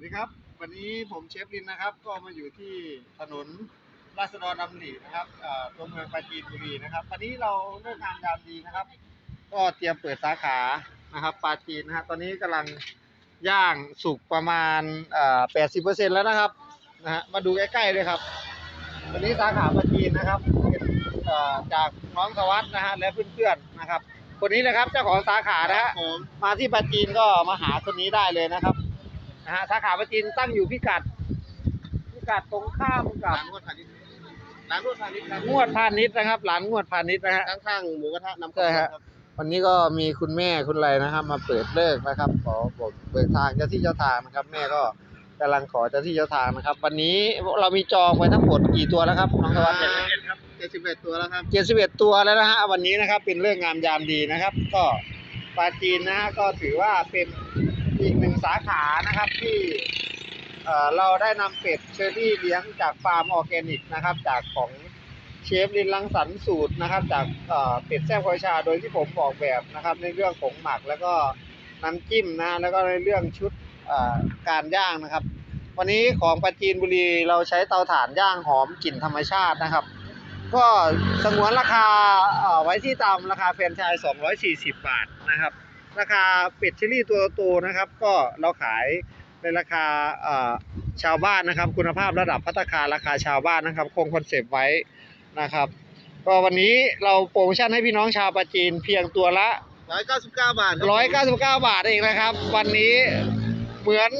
วัสดีครับ วันนี้ผมเชฟลินนะครับ ก็มาอยู่ที่ถนนราษฎรดำรินะครับเอ่อตัวเมืองปราจีนบุรีนะครับ วันนี้เราเลิกงานยามดีนะครับ ก็เตรียมเปิดสาขานะครับปราจีนนะฮะตอนนี้กำลังย่างสุกประมาณเอ่อ80%แล้วนะครับนะฮะมาดูใกล้ๆเลยครับวันนี้สาขาปราจีนนะครับเป็นเอ่อจากน้องสวัสด์นะฮะและเพื่อนๆนะครับคนนี้เลยครับเจ้าของสาขานะฮะผมมาที่ปราจีนก็มาหาคนนี้ได้เลยนะครับ นะฮะสาขาปราจีนตั้งอยู่พิกัด พิกัดตรงข้ามกับ ร้านนวดพาณิชย์ร้านนวดพาณิชย์ครับงวดพาณิชย์นะครับร้านงวดพาณิชย์นะฮะ ข้างๆหมูกระทะน้ำใช่ฮะ ครับวันนี้ก็มีคุณแม่คุณอะไรนะครับ มาเปิดเลิกนะครับ ขอบอกเบิกทางเจ้าที่เจ้าทางนะครับ แม่ก็กำลังขอเจ้าที่เจ้าทางนะครับ วันนี้เรามีจองไว้ทั้งหมดกี่ตัวแล้วครับน้องตะวันเจ็ดสิบเอ็ดครับเจ็ดสิบเอ็ดตัวแล้วครับ เจ็ดสิบเอ็ดตัวแล้วนะฮะวันนี้นะครับเป็นเรื่องงามยามดีนะครับ ก็ปราจีนนะฮะก็ถือว่าเป็น อีกหนึ่งสาขานะครับที่เราได้นำเป็ดเชอรี่เลี้ยงจากฟาร์มออร์แกนิกนะครับ จากของเชฟลินลังสรรสูตรนะครับ จากเป็ดแซ่บคอยชาโดยที่ผมออกแบบนะครับ ในเรื่องของหมักแล้วก็น้ำจิ้มนะแล้วก็ในเรื่องชุดการย่างนะครับ วันนี้ของปราจีนบุรีเราใช้เตาถ่านย่างหอมกลิ่นธรรมชาตินะครับ ก็สงวนราคาไว้ที่ตามราคาแฟรนไชส์240 บาทนะครับ ราคาเป็ดชิลลี่ตัวโตนะครับ ก็เราขายในราคาเอ่อชาวบ้านนะครับ คุณภาพระดับพัตตาคารราคาชาวบ้านนะครับ คงคอนเซปต์ไว้นะครับ ก็วันนี้เราโปรโมชั่นให้พี่น้องชาวปราจีนเพียงตัวละร้อยเก้าสิบเก้าบาทคบผม199 บาทเองนะครับ วันนี้เหมือน